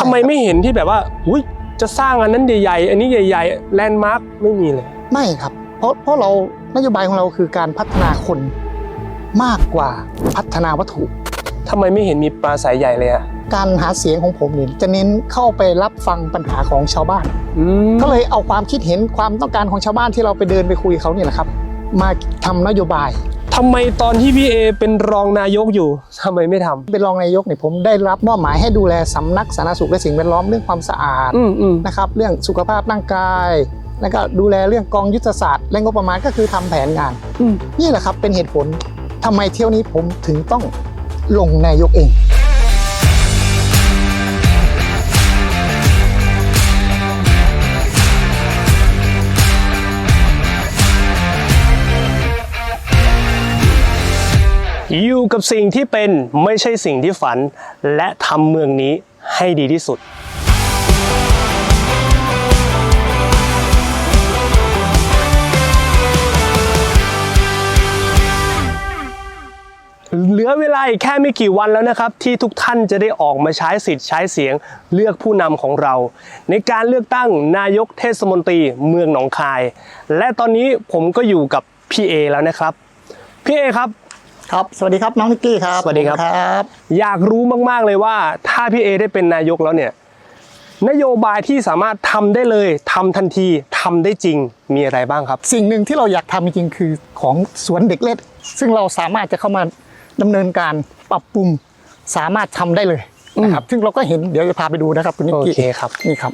ทำไมไม่เห็นที่แบบว่าอุ้ยจะสร้างอันนั้นใหญ่ๆ อันนี้ใหญ่ๆแลนด์มาร์คไม่มีเลย ไม่ครับ เพราะเพราะเรานโยบายของเราคือการพัฒนาคนมากกว่าพัฒนาวัตถุทำไมไม่เห็นมีปราศัยใหญ่เลยอะการหาเสียงของผมเนี่ยจะเน้นเข้าไปรับฟังปัญหาของชาวบ้านอืมก็เลยเอาความคิดเห็นความต้องการของชาวบ้านที่เราไปเดินไปคุยเขาเนี่ยแหละครับ มาทำนโยบาย ทำไมตอนที่พี่เอเป็นรองนายกอยู่ทำไมไม่ทำเป็นรองนายกเนี่ยผมได้รับมอบหมายให้ดูแลสำนักสาธารณสุขและสิ่งแวดล้อมเรื่องความสะอาดอืมอืมนะครับเรื่องสุขภาพร่างกาย แล้วก็ดูแลเรื่องกองยุทธศาสตร์และงบประมาณก็คือทำแผนงานอืมนี่แหละครับเป็นเหตุผลทำไมเที่ยวนี้ผมถึงต้องลงนายกเอง อยู่กับสิ่งที่เป็นไม่ใช่สิ่งที่ฝัน และทำเมืองนี้ให้ดีที่สุดเหลือเวลาอีกแค่ไม่กี่วันแล้วนะครับ ที่ทุกท่านจะได้ออกมาใช้สิทธิ์ใช้เสียงเลือกผู้นำของเรา ในการเลือกตั้งนายกเทศมนตรีเมืองหนองคาย และตอนนี้ผมก็อยู่กับพี่เอแล้วนะครับพี่เอครับ ครับ สวัสดีครับน้องนิกกี้ครับ สวัสดีครับครับ อยากรู้มากๆเลยว่า ถ้าพี่เอได้เป็นนายกแล้วเนี่ย นโยบายที่สามารถทำได้เลยทำทันทีทำได้จริงมีอะไรบ้างครับ สิ่งหนึ่งที่เราอยากทำจริงๆคือของสวนเด็กเล่นซึ่งเราสามารถจะเข้ามาดำเนินการปรับปรุงสามารถทำได้เลยนะครับซึ่งเราก็เห็นเดี๋ยวจะพาไปดูนะครับคุณนิกโอกี้เคครับนี่ครับ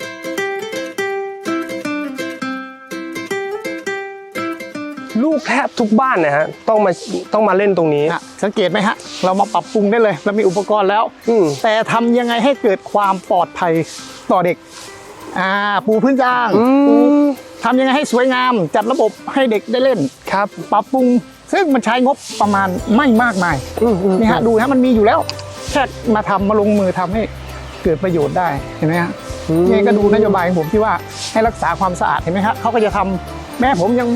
ลูกแทบทุกบ้านนะฮะต้องมาต้องมาเล่นตรงนี้ นะสังเกตไหมฮะ เรามาปรับปรุงได้เลย เรามีอุปกรณ์แล้ว อืม แต่ทำยังไงให้เกิดความปลอดภัยต่อเด็ก อ่า ปูพื้นยางอืปูมทำยังไงให้สวยงาม จัดระบบให้เด็กได้เล่น ครับ ปรับปรุง ซึ่งมันใช้งบประมาณไม่มากมายอืมอืม นี่ฮะ ดูฮะ มันมีอยู่แล้ว แค่มาทำมาลงมือทำให้เกิดประโยชน์ได้ เห็นไหมฮะอืมนี่ก็ดูนโยบายของผมที่ว่าให้รักษาความสะอาด เห็นไหมฮะเขาก็จะทำแม่ผมยัง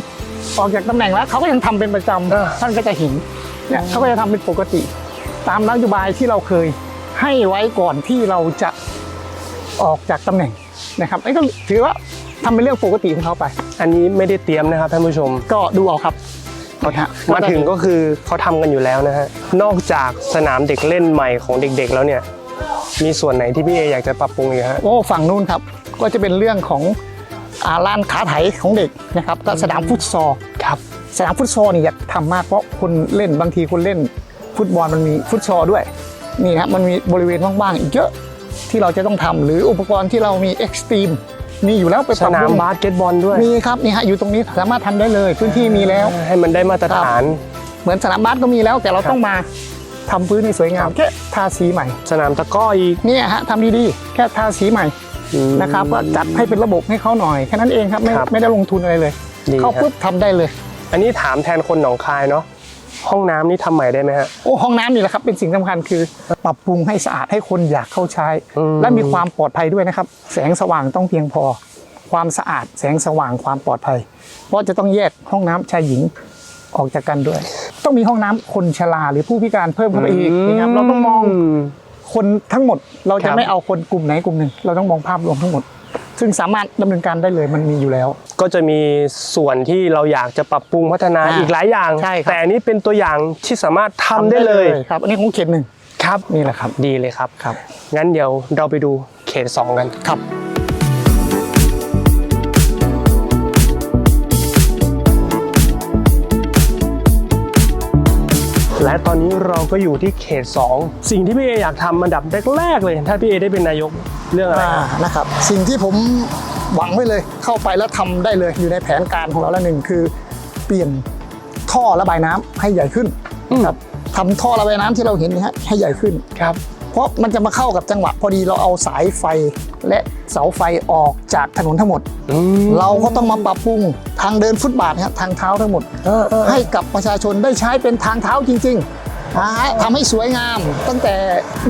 ออกจากตำแหน่งแล้วเขาก็ยังทำเป็นประจเออำท่านก็จะเห็นเนี่ยเขาก็จะทำเป็นปกติ ตามนโยบายที่เราเคยให้ไว้ก่อนที่เราจะออกจากตำแหน่งนะครับไอ้ก็ถือว่าทำเป็นเรื่องปกติของเขาไป อันนี้ไม่ได้เตรียมนะครับท่านผู้ชม ก็ดูเอาครับเอาฮะมาถึงก็คือเขาทำกันอยู่แล้วนะฮะ นอกจากสนามเด็กเล่นใหม่ของเด็กๆ แล้วเนี่ย มีส่วนไหนที่พี่เออยากจะปรับปรุงอีกฮะ โอ้ฝั่งนู้นครับ ก็จะเป็นเรื่องของ อาลานขาไถของเด็กนะครับก็สนามฟุตซอลครับสนามฟุตซอลนี่อยากทำมากเพราะคนเล่นบางทีคนเล่น ฟุตบอลมันมีฟุตซอลด้วยนี่ครับมันมีบริเวณว่างๆอีกเยอะที่เราจะต้องทำหรืออุปกรณ์ที่เรามีเอ็กซ์ตรีมมีอยู่แล้วไปสปรับนาปมรุงบาสเกตบอลด้วยมีครับนี่ฮะอยู่ตรงนี้สามารถทำได้เลยพื้นที่มีแล้ว ให้มันได้มาตรฐาน เหมือนสนามบาสก็มีแล้วแต่เราครับต้องมาทำพื้นให้สวยงามแค่ทาสีใหม่ สนามตะกร้ออีกเนี่ยฮะทำดีๆ แค่ทาสีใหม่อืม นะครับก็จัดให้เป็นระบบให้เขาหน่อยแค่นั้นเองครับไม่ครับไม่ได้ลงทุนอะไรเลยดีเข้าฮะปุ๊บทำได้เลย อันนี้ถามแทนคนหนองคายเนาะห้องน้ำนี่ทำใหม่ได้ไหมฮะ โอ้ห้องน้ำนี่แหละครับเป็นสิ่งสำคัญคือปรับปรุงให้สะอาดให้คนอยากเข้าใช้ อืม และมีความปลอดภัยด้วยนะครับ แสงสว่างต้องเพียงพอ ความสะอาดแสงสว่างความปลอดภัย เพราะจะต้องแยกห้องน้ำชายหญิงออกจากกันด้วย ต้องมีห้องน้ำคนชราหรือผู้พิการเพิ่มเข้าไปอีกนะครับเราต้องมอง คนทั้งหมด เราครัจะบ ไม่เอาคนกลุ่มไหนกลุ่มหนึ่ง เราต้องมองภาพรวมทั้งหมด ซึ่งสามารถดำเนินการได้เลยมันมีอยู่แล้ว ก็จะมีส่วนที่เราอยากจะปรับปรุงพัฒนาอ่าอีกหลายอย่าง ใช่ครับ แต่อันนี้เป็นตัวอย่างที่สามารถทำได้เลยครับ อันนี้ของเขตหนึ่งครับ นี่แหละครับ ดีเลยครับ ครับ งั้นเดี๋ยวเราไปดูเขต 2 กัน ครับ และตอนนี้เราก็อยู่ที่เขต 2 สิ่งที่พี่เออยากทำอันดับแรกๆเลย ถ้าพี่เอได้เป็นนายกเรื่องอะไรอ่าครับนะครับ สิ่งที่ผมหวังไว้เลยเข้าไปแล้วทำได้เลยอยู่ในแผนการของเราแล้วหนึ่งคือ เปลี่ยนท่อระบายน้ำให้ใหญ่ขึ้นนะครับทำท่อระบายน้ำที่เราเห็นเนยฮะให้ใหญ่ขึ้นครับ เพราะมันจะมาเข้ากับจังหวะพอดีเราเอาสายไฟและเสาไฟออกจากถนนทั้งหมดอืมเราก็ต้องมาปรับปรุงทางเดินฟุตบาทนะฮะทางเท้าทั้งหมดเออเออให้กับประชาชนได้ใช้เป็นทางเท้าจริงๆนะฮะทำให้สวยงามตั้งแต่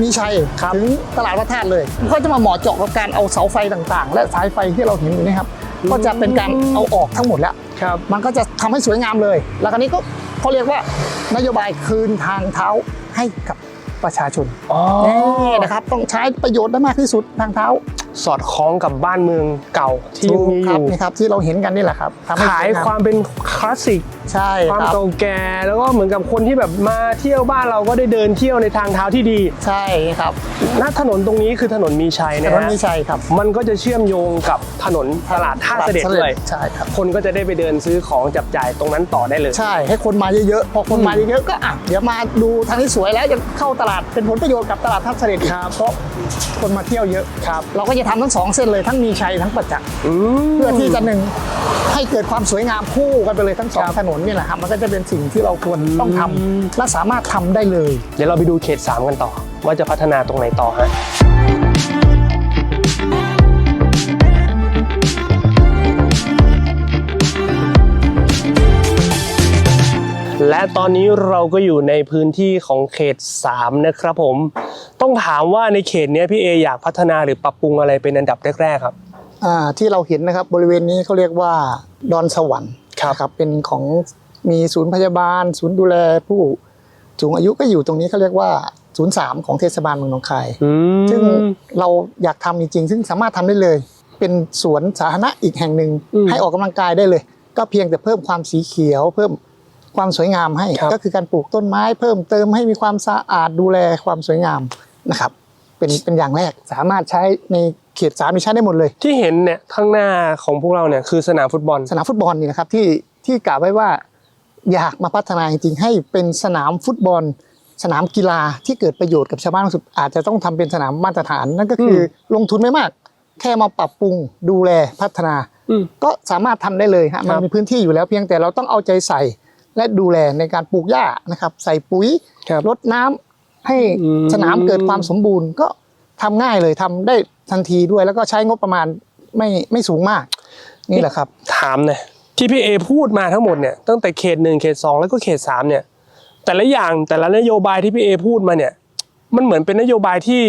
มีชัยถึงตลาดพระธาตุเลยก็จะมาเหมาะเจาะกับการเอาเสาไฟต่างๆ และสายไฟที่เราเห็นอยู่นี่ครับก็จะเป็นการเอาออกทั้งหมดแล้วครับมันก็จะทำให้สวยงามเลย แล้วคราวนี้ก็เขาเรียกว่านโยบายคืนทางเท้าให้กับ ประชาชนอ๋อนี่นะครับต้องใช้ประโยชน์ได้มากที่สุดทางเท้า สอดคล้องกับบ้านเมืองเก่าที่ยังมีอครับยู่นี่ครับที่เราเห็นกันนี่แหละครับทำให้ขายสงความเป็นคลาสสิกใช่ความครับเก่าแก่แล้วก็เหมือนกับคนที่แบบมาเที่ยวบ้านเราก็ได้เดินเที่ยวในทางเท้าที่ดี ใช่ครับณถนนตรงนี้คือถนนมีชัยถนะนนฮะมีชัยครับ มันก็จะเชื่อมโยงกับถนนตลาดท่าเสด็จด้วยใช่ครับคนก็จะได้ไปเดินซื้อของจับจ่ายตรงนั้นต่อได้เลย ใช่ ให้คนมาเยอะๆพอคนมาเยอะๆก็อะเดี๋ยวมาดูทางนี้สวยแล้วจะเข้าตลาดเป็นผลประโยชน์กับตลาดทับเสด็จครับเพราะคนมาเที่ยวเยอะครับ เราก็จะทำทั้งสองเส้นเลยทั้งมีชัยทั้งประจักษ์อืมเพื่อที่จะหนึ่งให้เกิดความสวยงามคู่กันไปเลยทั้งสองถนนนี่แหละครับมันก็จะเป็นสิ่งที่เราควรต้องทำและสามารถทำได้เลย เดี๋ยวเราไปดูเขต 3 กันต่อ ว่าจะพัฒนาตรงไหนต่อฮะและ ตอนนี้เราก็อยู่ในพื้นที่ของเขต 3 นะครับผม ต้องถามว่าในเขตเนี้ยพี่เออยากพัฒนาหรือปรับปรุงอะไรเป็นอันดับแรกๆครับอ่าที่เราเห็นนะครับบริเวณนี้เขาเรียกว่าดอนสวรรค์ครับครับเป็นของมีศูนย์พยาบาล ศูนย์ดูแลผู้สูงอายุก็อยู่ตรงนี้เขาเรียกว่าศูนย์สามของเทศบาลเมืองหนองคายอืมซึ่งเราอยากทำจริงๆ ซึ่งสามารถทำได้เลย เป็นสวนสาธารณะอีกแห่งหนึ่งอืมให้ออกกำลังกายได้เลย ก็เพียงแต่เพิ่มความสีเขียวเพิ่ม ความสวยงามให้ครับก็คือการปลูกต้นไม้เพิ่มเติมให้มีความสะอาดดูแลความสวยงามนะครับเป็นเป็นอย่างแรกสามารถใช้ในเขตสามนี่ใช้ได้หมดเลย ที่เห็นเนี่ยข้างหน้าของพวกเราเนี่ยคือสนามฟุตบอล สนามฟุตบอลนี่นะครับที่ที่กล่าวไว้ว่าอยากมาพัฒนาจริงๆให้เป็นสนามฟุตบอล สนามกีฬาที่เกิดประโยชน์กับชาวบ้านที่สุดอาจจะต้องทำเป็นสนามมาตรฐานนั่นก็คืออลงทุนไม่มาก แค่มาปรับปรุงดูแลพัฒนาอืมก็สามารถทำได้เลยฮะครัมันบมีพื้นที่อยู่แล้วเพียงแต่เราต้องเอาใจใส่ และดูแลในการปลูกหญ้านะครับ ใส่ปุ๋ยครับรดน้ำให้อืมสนามเกิดความสมบูรณ์ก็ทำง่ายเลยทำได้ทันทีด้วยแล้วก็ใช้งบประมาณไม่ไม่สูงมาก นี่แหละครับ ถามหน่อยที่พี่เอพูดมาทั้งหมดเนี่ยตั้งแต่เขตหนึ่งเขตสองแล้วก็เขตสามเนี่ยแต่ละอย่างแต่ละนโยบายที่พี่เอพูดมาเนี่ย มันเหมือนเป็นนโยบายที่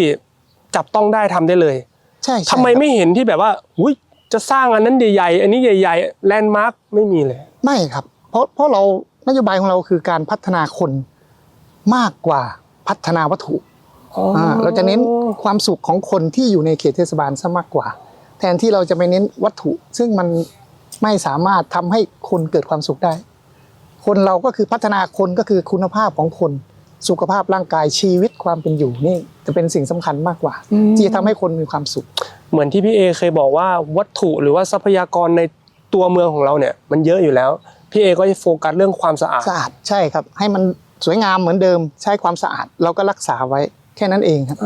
จับต้องได้ทำได้เลย ใช่ใช่ทำไมครับไม่เห็นที่แบบว่าอุยจะสร้างอันนั้นใหญ่ๆอันนี้ใหญ่ ๆ แลนด์มาร์คไม่มีเลย ไม่ครับ เพราะเพราะเรา นโยบายของเราคือการพัฒนาคนมากกว่าพัฒนาวัตถุาเราจะเน้นความสุขของคนที่อยู่ในเขตเทศบาลซะมากกว่า แทนที่เราจะไปเน้นวัตถุ ซึ่งมันไม่สามารถทำให้คนเกิดความสุขได้ คนเราก็คือพัฒนาคนก็คือคุณภาพของคน สุขภาพร่างกายชีวิตความเป็นอยู่นี่จะเป็นสิ่งสำคัญมากกว่าอืมที่จะทำให้คนมีความสุข เหมือนที่พี่เอเคยบอกว่าวัตถุหรือว่าทรัพยากรในตัวเมืองของเราเนี่ยมันเยอะอยู่แล้ว พี่เอก็จะโฟกัสเรื่องความสะอาด สะอาดใช่ครับ ให้มันสวยงามเหมือนเดิมใช้ความสะอาดเราก็รักษาไว้แค่นั้นเองครับ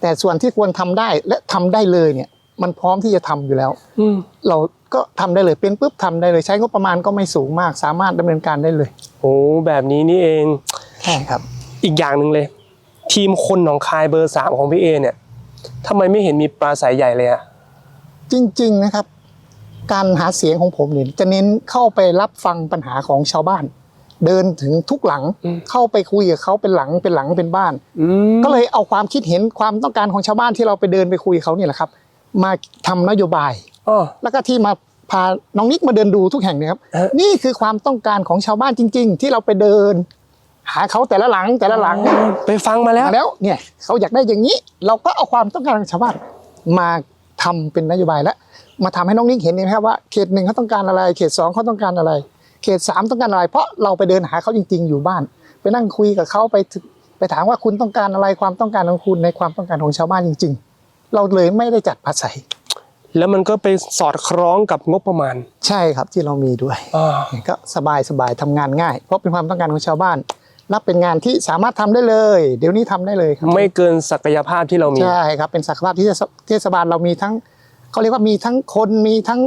แต่ส่วนที่ควรทำได้และทำได้เลยเนี่ย มันพร้อมที่จะทำอยู่แล้วอืมเราก็ทำได้เลยเป็นปุ๊บทำได้เลย ใช้งบประมาณก็ไม่สูงมาก สามารถดำเนินการได้เลยโอ้แบบนี้นี่เองใช่ครับ อีกอย่างหนึ่งเลย ทีมคนหนองคายเบอร์สามของพี่เอเนี่ยทำไมไม่เห็นมีปราศัยใหญ่เลยอะจริง ๆ นะครับ การหาเสียงของผมเนี่ยจะเน้นเข้าไปรับฟังปัญหาของชาวบ้าน เดินถึงทุกหลังเข้าไปคุยกับเขาเป็นหลังเป็นหลังเป็นบ้านอืมก็เลยเอาความคิดเห็นความต้องการของชาวบ้านที่เราไปเดินไปคุยกับเขาเนี่ยแหละครับ มาทำนโยบายอ๋อแล้วก็ที่มาพาน้องนิกมาเดินดูทุกแห่งเนะครับเอ๊ะนี่คือความต้องการของชาวบ้านจริง ๆ ที่เราไปเดิน หาเขาแต่ละหลังแต่ละหลังไปฟังมาแล้วมาแล้วเนี่ยเขาอยากได้อย่างนี้ เราก็เอาความต้องการของชาวบ้านมา ทำเป็นนโยบายแล้วมาทำให้น้องนิกเห็นนะครับว่าเขตหนึ่งเขาต้องการอะไร เขตสองเขาต้องการอะไร เขตสามต้องการอะไร เพราะเราไปเดินหาเขาจริง ๆ อยู่บ้าน ไปนั่งคุยกับเขาไปถึงไปถามว่าคุณต้องการอะไรความต้องการของคุณในความต้องการของชาวบ้านจริง ๆ เราเลยไม่ได้จัดภาษีแล้วมันก็ไปสอดคล้องกับงบประมาณ ใช่ครับที่เรามีด้วยอ่าก็สบายสบายทำงานง่าย เพราะเป็นความต้องการของชาวบ้าน รับเป็นงานที่สามารถทำได้เลย เดี๋ยวนี้ทำได้เลยครับไม่เกินศักยภาพที่เรามีใช่ครับเป็นศักยภาพที่เทศเทศบาลเรามีทั้งเขาเรียกว่ามีทั้งคนมีทั้ง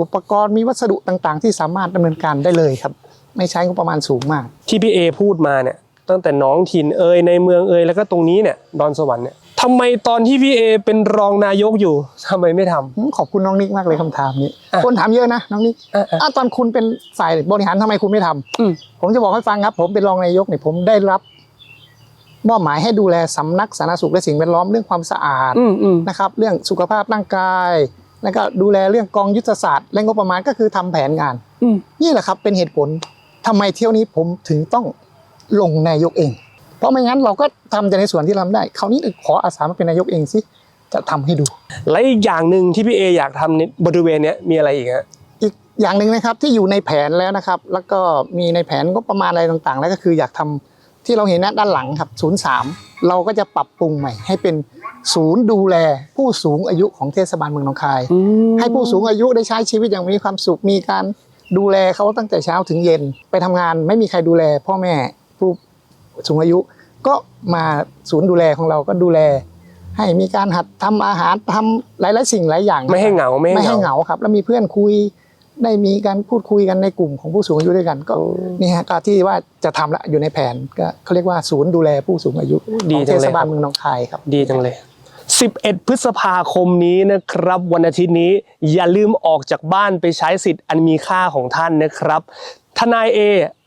อุปกรณ์มีวัสดุต่างๆ ที่สามารถดำเนินการได้เลยครับ ไม่ใช้งบประมาณสูงมาก ที่พี่เอพูดมาเนี่ยตั้งแต่น้องถิ่นเอ่ยในเมืองเอ่ยแล้วก็ตรงนี้เนี่ยดอนสวรรค์เนี่ย ทำไมตอนที่พี่เอเป็นรองนายกอยู่ทำไมไม่ทำอืมขอบคุณน้องนิกมากเลยคำถามนี้ อะคนถามเยอะนะน้องนิกอะอะ อะตอนคุณเป็นฝ่ายบริหารทำไมคุณไม่ทำอืมผมจะบอกให้ฟังครับ ผมเป็นรองนายกเนี่ยผมได้รับมอบหมายให้ดูแลสำนักสาธารณสุขและสิ่งแวดล้อมเรื่องความสะอาดอืมอืมนะครับ เรื่องสุขภาพร่างกาย แล้วก็ดูแลเรื่องกองยุทธศาสตร์และงบประมาณก็คือทำแผนงาน อืมนี่แหละครับเป็นเหตุผลทำไมเที่ยวนี้ผมถึงต้องลงนายกเอง เพราะไม่งั้นเราก็ทำแต่ในส่วนที่เราทำได้คราวนี้ขออาสามาเป็นนายกเองสิจะทำให้ดู และอีกอย่างหนึ่งที่พี่เออยากทำในบริเวณเนี้ยมีอะไรอีกฮะอีกอย่างหนึ่งนะครับที่อยู่ในแผนแล้วนะครับ แล้วก็มีในแผนก็ประมาณอะไรต่างๆ แล้วก็คืออยากทำที่เราเห็นนะด้านหลังครับศูนย์สามเราก็จะปรับปรุงใหม่ ให้เป็นศูนย์ดูแลผู้สูงอายุของเทศบาลเมืองหนองคาย ให้ผู้สูงอายุได้ใช้ชีวิตอย่างมีความสุขมีการดูแลเขาตั้งแต่เช้าถึงเย็นไปทำงานไม่มีใครดูแลพ่อแม่ผู้ สูงอายุก็มาศูนย์ดูแลของเราก็ดูแล ให้มีการหัดทำอาหารทำหลายๆสิ่งหลายอย่างไม่ให้เหงาไม่ไม่ให้ให้เหเหงางาครับ แล้วมีเพื่อนคุยได้มีการพูดคุยกันในกลุ่มของผู้สูงอายุด้วยกัน ก็โอ้นี่ฮะก็ที่ว่าจะทำละอยู่ในแผนก็เขาเรียกว่าศูนย์ดูแลผู้สูงอายุดีของจัเทงเลยศบาลครับเมืองหนองคายครับดีจังเลย 11 พฤษภาคมนี้นะครับ วันอาทิตย์นี้อย่าลืมออกจากบ้านไปใช้สิทธิ์อันมีค่าของท่านนะครับทนายเอ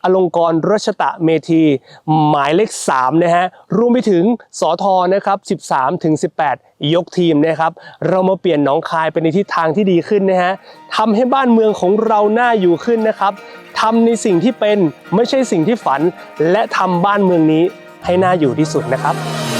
อลงกรรัชตะเมธีหมายเลข3นะฮะรวมไปถึงสอทอนะครับ13ถึง18 ยกทีมนะครับเรามาเปลี่ยนหนองคายไปในทิศทางที่ดีขึ้นนะฮะทำให้บ้านเมืองของเราน่าอยู่ขึ้นนะครับทำในสิ่งที่เป็นไม่ใช่สิ่งที่ฝัน และทำบ้านเมืองนี้ให้น่าอยู่ที่สุดนะครับ